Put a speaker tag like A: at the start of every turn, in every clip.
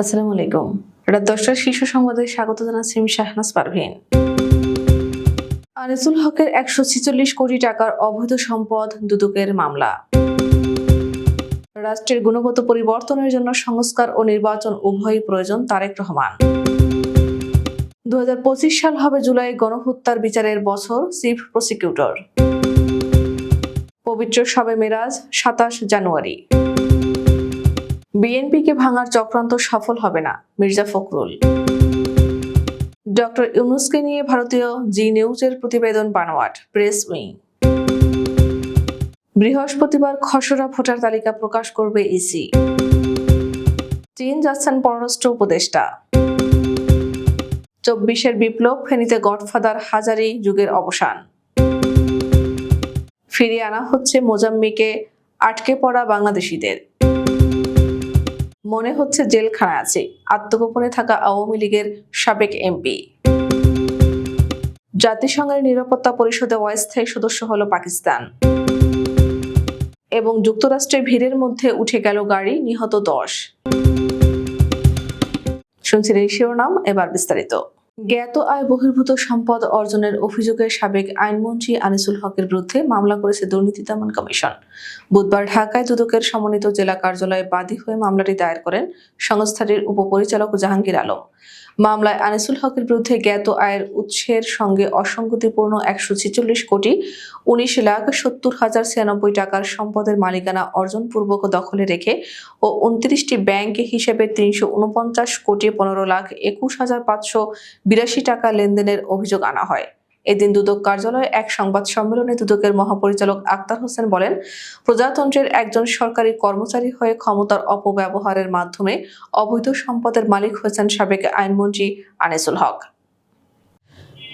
A: আসসালামু আলাইকুম। রাত দশটার শীর্ষ সংবাদে স্বাগত জানাচ্ছি আমি শাহনাজ পারভিন। আনিসুল হকের একশো ছিচল্লিশ কোটি টাকার অবৈধ সম্পদ, দুদকের মামলা। রাষ্ট্রের গুণগত পরিবর্তনের জন্য সংস্কার ও নির্বাচন উভয়ই প্রয়োজন, তারেক রহমান। দু হাজার পঁচিশ সাল হবে জুলাই গণহত্যার বিচারের বছর, চিফ প্রসিকিউটর। পবিত্র শবে মেরাজ, সাতাশ জানুয়ারি। বিএনপিকে ভাঙার চক্রান্ত সফল হবে না, মির্জা ফখরুল। ডক্টর ইউনুসকে নিয়ে ভারতীয় জি নিউজের প্রতিবেদন বানোয়াট, প্রেস উইং। বৃহস্পতিবার খসড়া ভোটার তালিকা প্রকাশ করবে ইসি। চীন যাচ্ছেন পররাষ্ট্র উপদেষ্টা। চব্বিশের বিপ্লব ফেনীতে গডফাদার হাজারি যুগের অবসান। ফিরিয়ে আনা হচ্ছে মোজাম্মিকে আটকে পড়া বাংলাদেশিদের। মনে হচ্ছে জেলখানা আছে। আত্মগোপনে থাকা আওয়ামী লীগের সাবেক এমপি। জাতিসংঘের নিরাপত্তা পরিষদে অস্থায়ী সদস্য হল পাকিস্তান। এবং যুক্তরাষ্ট্রের ভিড়ের মধ্যে উঠে গেল গাড়ি, নিহত দশ। শুনছিলেন শিরোনাম, এবার বিস্তারিত। জ্ঞাত আয় বহির্ভূত সম্পদ অর্জনের অভিযোগে সাবেক আইনমন্ত্রী আনিসুল হকের বিরুদ্ধে মামলা করেছে দুর্নীতি দমন কমিশন। বুধবার ঢাকায় দুদকের সমন্বিত জেলা কার্যালয়ে বাদী হয়ে মামলাটি দায়ের করেন সংস্থাটির উপপরিচালক জাহাঙ্গীর আলম। মামলায় আনিসুল হকের বিরুদ্ধে জ্ঞাত আয়ের উৎসের সঙ্গে অসঙ্গতিপূর্ণ একশো ছেচল্লিশ কোটি, উনিশ লাখ সত্তর হাজার ছিয়ানব্বই টাকার সম্পদের মালিকানা অর্জনপূর্বক দখলে রেখে ও উনত্রিশটি ব্যাংক হিসেবে তিনশো উনপঞ্চাশ কোটি পনেরো লাখ একুশ হাজার পাঁচশো বিরাশি টাকা লেনদেনের অভিযোগ আনা হয়। এদিন দুদক কার্যালয়ে এক সংবাদ সম্মেলনে দুদকের মহাপরিচালক আক্তার হোসেন বলেন, প্রজাতন্ত্রের একজন সরকারি কর্মচারী হয়ে ক্ষমতার অপব্যবহারের মাধ্যমে অবৈধ সম্পদের মালিক হয়েছেন সাবেক আইনমন্ত্রী আনিসুল হক।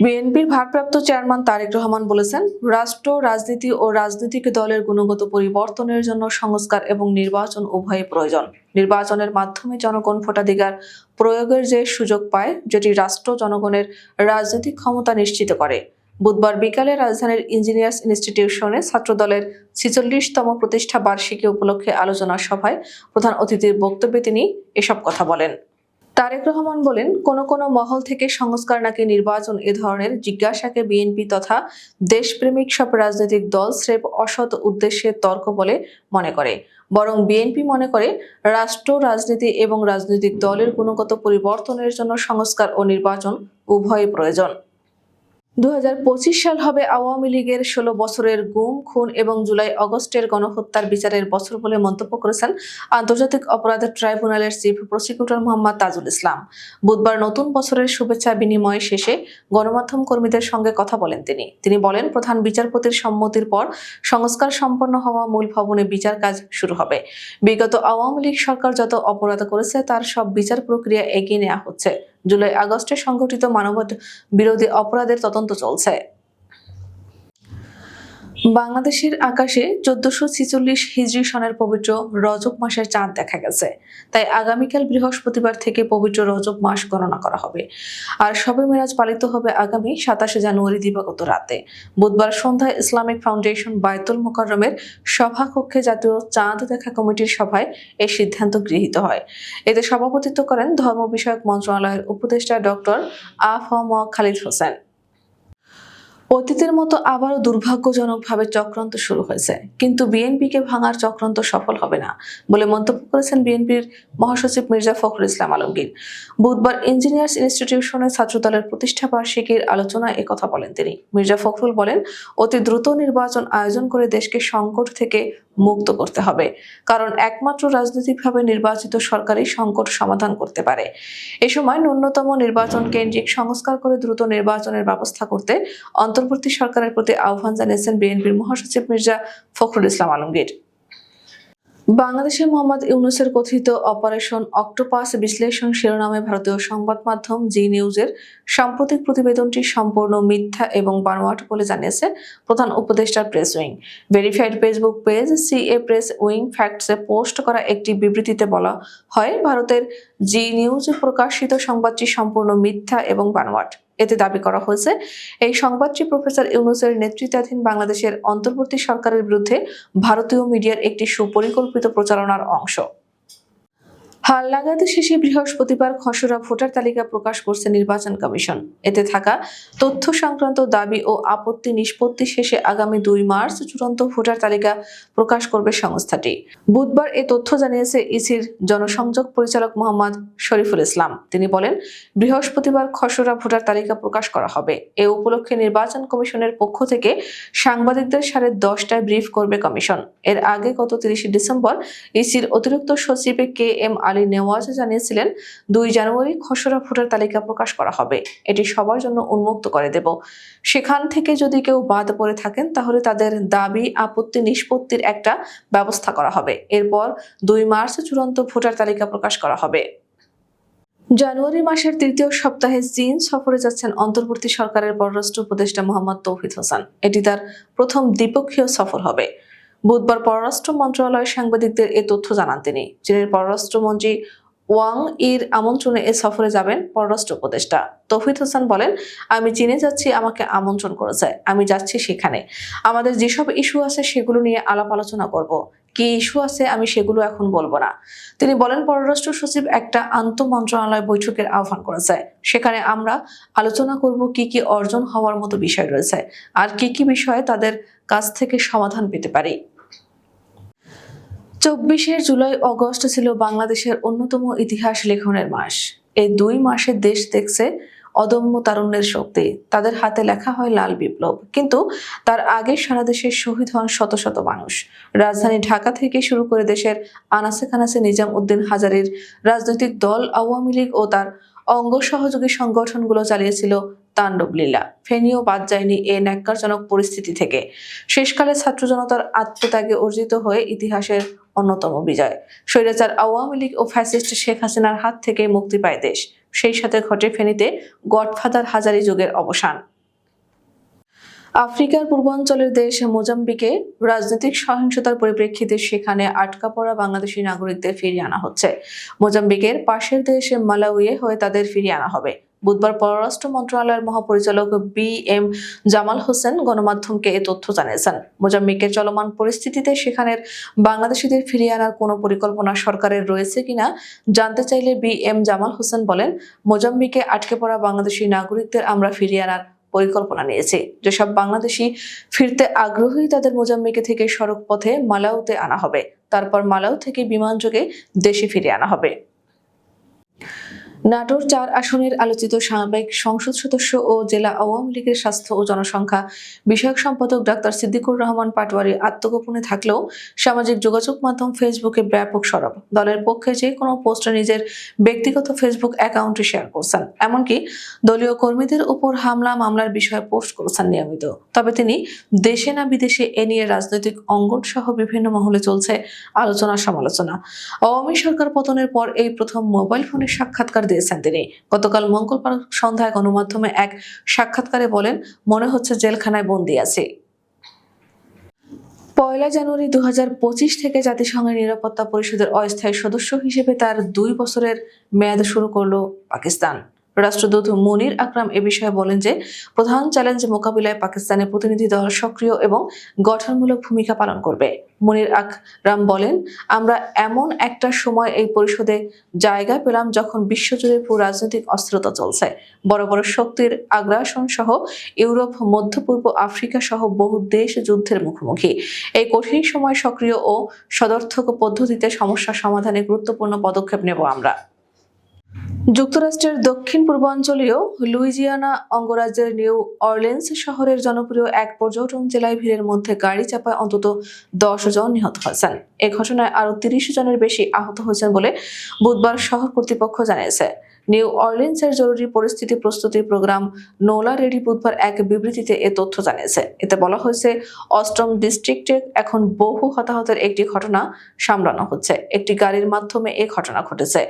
A: বিএনপির ভারপ্রাপ্ত চেয়ারম্যান তারেক রহমান বলেছেন, রাষ্ট্র, রাজনীতি ও রাজনৈতিক দলের গুণগত পরিবর্তনের জন্য সংস্কার এবং নির্বাচন উভয়ই প্রয়োজন। নির্বাচনের মাধ্যমে জনগণ ভোটাধিকার প্রয়োগের যে সুযোগ পায়, যেটি রাষ্ট্র জনগণের রাজনৈতিক ক্ষমতা নিশ্চিত করে। বুধবার বিকালে রাজধানীর ইঞ্জিনিয়ার্স ইনস্টিটিউশনে ছাত্রদলের ছিচল্লিশতম প্রতিষ্ঠা বার্ষিকী উপলক্ষে আলোচনা সভায় প্রধান অতিথির বক্তব্যে তিনি এসব কথা বলেন। তারেক রহমান বলেন, কোন কোন মহল থেকে সংস্কার নাকি নির্বাচন এ ধরনের জিজ্ঞাসাকে বিএনপি তথা দেশপ্রেমিক সব রাজনৈতিক দল স্রেফ অসৎ উদ্দেশ্যে তর্ক বলে মনে করে। বরং বিএনপি মনে করে, রাষ্ট্র, রাজনীতি এবং রাজনৈতিক দলের গুণগত পরিবর্তনের জন্য সংস্কার ও নির্বাচন উভয় প্রয়োজন। দু হাজার পঁচিশ সাল হবে আওয়ামী লীগের ষোলো বছরের গুম, খুন এবং জুলাই অগস্টের গণহত্যার বিচারের বছর বলে মন্তব্য করেছেন আন্তর্জাতিক অপরাধ ট্রাইব্যুনালের চিফ প্রসিকিউটর মোহাম্মদ তাজুল ইসলাম। বুধবার নতুন বছরের শুভেচ্ছা বিনিময় শেষে গণমাধ্যম কর্মীদের সঙ্গে কথা বলেন তিনি। তিনি বলেন, প্রধান বিচারপতির সম্মতির পর সংস্কার সম্পন্ন হওয়া মূল ভবনে বিচার কাজ শুরু হবে। বিগত আওয়ামী লীগ সরকার যত অপরাধ করেছে, তার সব বিচার প্রক্রিয়া এগিয়ে নেওয়া হচ্ছে। জুলাই আগস্টে সংঘটিত মানবত বিরোধী অপরাধের তদন্ত চলছে। বাংলাদেশের আকাশে চোদ্দশো ছিচল্লিশ হিজরি সনের পবিত্র রজব মাসের চাঁদ দেখা গেছে। তাই আগামীকাল বৃহস্পতিবার থেকে পবিত্র রজব মাস গণনা করা হবে। আর শবে মেরাজ পালিত হবে আগামী সাতাশে জানুয়ারি দিবাগত রাতে। বুধবার সন্ধ্যায় ইসলামিক ফাউন্ডেশন বায়তুল মোকাররমের সভাকক্ষে জাতীয় চাঁদ দেখা কমিটির সভায় এই সিদ্ধান্ত গৃহীত হয়। এতে সভাপতিত্ব করেন ধর্ম বিষয়ক মন্ত্রণালয়ের উপদেষ্টা ডক্টর আফ খালিদ হোসেন। অতীতের মতো আবারও দুর্ভাগ্যজনকভাবে চক্রান্ত শুরু হয়েছে। কিন্তু বিএনপিকে ভাঙার চক্রান্ত সফল হবে না বলে মন্তব্য করেছেন বিএনপির মহাসচিব মির্জা ফখরুল ইসলাম আলমগীর। বুধবার ইঞ্জিনিয়ার্স ইনস্টিটিউশনে ছাত্রদলের প্রতিষ্ঠা বার্ষিকীর আলোচনায় একথা বলেন তিনি। মির্জা ফখরুল বলেন, অতি দ্রুত নির্বাচন আয়োজন করে দেশকে সংকট থেকে মুক্ত করতে হবে। কারণ একমাত্র রাজনৈতিকভাবে নির্বাচিত সরকারই সংকট সমাধান করতে পারে। এ সময় ন্যূনতম নির্বাচন কেন্দ্রিক সংস্কার করে দ্রুত নির্বাচনের ব্যবস্থা করতে অন্তর্বর্তী সরকারের প্রতি আহ্বান জানিয়েছেন বিএনপির মহাসচিব মির্জা ফখরুল ইসলাম আলমগীর। বাংলাদেশের মোহাম্মদ ইউনুসের কথিত অপারেশন অক্টোপাস বিশ্লেষণ শিরোনামে ভারতীয় সংবাদ মাধ্যম জি নিউজের সাম্প্রতিক প্রতিবেদনটি সম্পূর্ণ মিথ্যা এবং বানোয়াট বলে জানিয়েছে প্রধান উপদেষ্টার press wing. Verified Facebook page CA press wing ফ্যাক্টসে post করা একটি বিবৃতিতে বলা হয়, ভারতের জি নিউজ প্রকাশিত সংবাদটি সম্পূর্ণ মিথ্যা এবং বানোয়াট। এতে দাবি করা হয়েছে। এই সংবাদটি প্রফেসর ইউনুসের নেতৃত্বাধীন বাংলাদেশের অন্তর্বর্তী সরকারের বিরুদ্ধে ভারতীয় মিডিয়ার একটি সুপরিকল্পিত প্রচারণার অংশ। হালনাগাদ শেষে বৃহস্পতিবার খসড়া ভোটার তালিকা প্রকাশ করছে নির্বাচন কমিশন। এতে থাকা তথ্য সংক্রান্ত দাবি ও আপত্তি নিষ্পত্তি শেষে আগামী দুই মার্চ চূড়ান্ত ভোটার তালিকা প্রকাশ করবে সংস্থাটি। বুধবার এ তথ্য জানিয়েছে ইসির জনসংযোগ পরিচালক মোহাম্মদ শরীফুল ইসলাম। তিনি বলেন, বৃহস্পতিবার খসড়া ভোটার তালিকা প্রকাশ করা হবে। এ উপলক্ষে নির্বাচন কমিশনের পক্ষ থেকে সাংবাদিকদের সাড়ে দশটায় ব্রিফ করবে কমিশন। এর আগে গত তিরিশে ডিসেম্বর ইসির অতিরিক্ত সচিব কে এম আলী নেওয়াজ জানিয়েছিলেন, দুই জানুয়ারি খসড়া ভোটার তালিকা প্রকাশ করা হবে। এটি সবার জন্য উন্মুক্ত করে দেব। সেখান থেকে যদি কেউ বাদ পড়ে থাকেন, তাহলে তাদের দাবি, আপত্তি, নিষ্পত্তির একটা ব্যবস্থা করা হবে। এরপর দুই মার্চ চূড়ান্ত ভোটার তালিকা প্রকাশ করা হবে। জানুয়ারি মাসের তৃতীয় সপ্তাহে চীন সফরে যাচ্ছেন অন্তর্বর্তী সরকারের পররাষ্ট্র উপদেষ্টা মোহাম্মদ তৌহিদ হোসেন। এটি তার প্রথম দ্বিপক্ষীয় সফর হবে। বুধবার পররাষ্ট্র মন্ত্রণালয় সাংবাদিকদের এ তথ্য জানান তিনি। চীনের পররাষ্ট্রমন্ত্রী ওয়াং ইর আমন্ত্রণে এ সফরে যাবেন পররাষ্ট্র উপদেষ্টা। তৌহিদ হোসেন বলেন, আমি চীনে যাচ্ছি, আমাকে আমন্ত্রণ করেছে। আমি যাচ্ছি সেখানে। আমাদের যেসব ইস্যু আছে সেগুলো নিয়ে আলাপ আলোচনা করব। কি ইস্যু আছে আমি সেগুলো এখন বলব না। তিনি বলেন, পররাষ্ট্র সচিব একটা আন্তঃ মন্ত্রণালয় বৈঠকের আহ্বান করেছে। সেখানে আমরা আলোচনা করব কি কি অর্জন হওয়ার মতো বিষয় রয়েছে, আর কি কি বিষয়ে তাদের কাছ থেকে সমাধান পেতে পারি। চব্বিশে জুলাই অগস্ট ছিল বাংলাদেশের অন্যতম ইতিহাস লেখনের মাস। এই দুই মাসে দেশ দেখছে অদম্য তারুণ্যের শক্তি। তাদের হাতে লেখা হয় লাল বিপ্লব। কিন্তু তার আগে সারা দেশে শহীদ হন শত শত মানুষ। রাজধানী ঢাকা থেকে শুরু করে দেশের আনাসে কানাসে নিজাম উদ্দিন হাজারের রাজনৈতিক দল, আওয়ামী লীগ ও তার অঙ্গ সহযোগী সংগঠনগুলো চালিয়েছিল তাণ্ডব লীলা। ফেনীও বাদ যায়নি এ ন্যাক্কারজনক পরিস্থিতি থেকে। শেষকালে ছাত্র জনতার আত্মত্যাগে অর্জিত হয়ে ইতিহাসের অন্যতম বিজয়। স্বৈরাচার আওয়ামী লীগ ও ফ্যাসিস্ট শেখ হাসিনার হাত থেকে মুক্তি পায় দেশ। সেই সাথে ঘটে ফেনীতে গডফাদার হাজারি যুগের অবসান। আফ্রিকার পূর্বাঞ্চলের দেশ মোজাম্বিকে রাজনৈতিক সহিংসতার পরিপ্রেক্ষিতে সেখানে আটকা পড়া বাংলাদেশি নাগরিকদের ফিরিয়ে আনা হচ্ছে। মোজাম্বিকের পাশের দেশ মালাউইয়ে হয়ে তাদের ফিরিয়ে আনা হবে। বুধবার পররাষ্ট্র মন্ত্রণালয়ের মহাপরিচালক বি এম জামাল হোসেন গণমাধ্যমকে এ তথ্য জানিয়েছেন। মোজাম্বিকের চলমান পরিস্থিতিতে সেখানের বাংলাদেশিদের ফিরিয়ে আনার কোনো পরিকল্পনা সরকারের রয়েছে কিনা জানতে চাইলে বি এম জামাল হোসেন বলেন, মোজাম্বিকে আটকে পড়া বাংলাদেশি নাগরিকদের আমরা ফিরিয়ে আনার পরিকল্পনা নিয়েছি। যেসব বাংলাদেশি ফিরতে আগ্রহী তাদের মোজাম্বিকে থেকে সড়ক পথে মালাউতে আনা হবে। তারপর মালাউ থেকে বিমানযোগে দেশে ফিরে আনা হবে। নাটোর চার আসনের আলোচিত সাবেক সংসদ সদস্য ও জেলা আওয়ামী লীগের স্বাস্থ্য ও জনসংখ্যা বিষয়ক সম্পাদক ডাক্তার সিদ্দিকুর রহমান পাটোয়ারি আত্মগোপনে থাকলেও সামাজিক যোগাযোগ মাধ্যম ফেসবুকে ব্যাপক সরব। দলের পক্ষে যে কোনো পোস্টে নিজের ব্যক্তিগত ফেসবুক অ্যাকাউন্টে শেয়ার করছেন। এমনকি দলীয় কর্মীদের উপর হামলা, মামলার বিষয়ে পোস্ট করছেন নিয়মিত। তবে তিনি দেশে না বিদেশে এ নিয়ে রাজনৈতিক অঙ্গন সহ বিভিন্ন মহলে চলছে আলোচনা সমালোচনা আওয়ামী সরকার পতনের পর এই প্রথম মোবাইল ফোনে সাক্ষাৎকার দিয়েছেন তিনি। গতকাল মঙ্গলবার সন্ধ্যায় গণমাধ্যমে এক সাক্ষাৎকারে বলেন, মনে হচ্ছে জেলখানায় বন্দি আছে। পয়লা জানুয়ারি দু হাজার পঁচিশ থেকে জাতিসংঘের নিরাপত্তা পরিষদের অস্থায়ী সদস্য হিসেবে তার দুই বছরের মেয়াদ শুরু করল পাকিস্তান। রাষ্ট্রদূত মনির আকরাম এ বিষয়ে বলেন যে, প্রধান চ্যালেঞ্জ মোকাবিলায় পাকিস্তানের প্রতিনিধি দল সক্রিয় এবং গঠনমূলক ভূমিকা পালন করবে। মনির আকরাম বলেন, আমরা এমন একটা সময় এই পরিষদে জায়গা পেলাম যখন বিশ্বজুড়ে ভূ রাজনৈতিক অস্থিরতা চলছে। বড় বড় শক্তির আগ্রাসন সহ ইউরোপ মধ্য পূর্ব আফ্রিকা সহ বহু দেশ যুদ্ধের মুখোমুখি। এই কঠিন সময় সক্রিয় ও সদর্থক পদ্ধতিতে সমস্যা সমাধানে গুরুত্বপূর্ণ পদক্ষেপ নেব আমরা। যুক্তরাষ্ট্রের দক্ষিণ পূর্বাঞ্চলীয় লুইজিয়ানা অঙ্গরাজ্যের নিউ অরলেন্স শহরের জনপ্রিয় এক পর্যটন জেলায় ভিড়ের মধ্যে গাড়ি চাপায় অন্তত দশ জন নিহত হয়েছেন। এ ঘটনায় আরও তিরিশ জনের বেশি আহত হয়েছেন বলে বুধবার শহর কর্তৃপক্ষ জানিয়েছে। নিউ অরলিন্সের জরুরি পরিস্থিতি প্রস্তুতি প্রোগ্রাম নোলা রেডি বুধবার এক বিবৃতিতে এ তথ্য জানিয়েছে। এতে বলা হয়েছে, অষ্টম ডিস্ট্রিক্টে এখন বহু হতাহতের একটি ঘটনা সামলানো হচ্ছে। একটি গাড়ির মাধ্যমে এ ঘটনা ঘটেছে।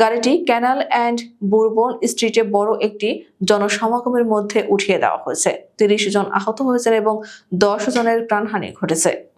A: গাড়িটি ক্যানাল অ্যান্ড বুরবন স্ট্রিটে বড় একটি জনসমাগমের মধ্যে উঠিয়ে দেওয়া হয়েছে। তিরিশ জন আহত হয়েছেন এবং দশ জনের প্রাণহানি ঘটেছে।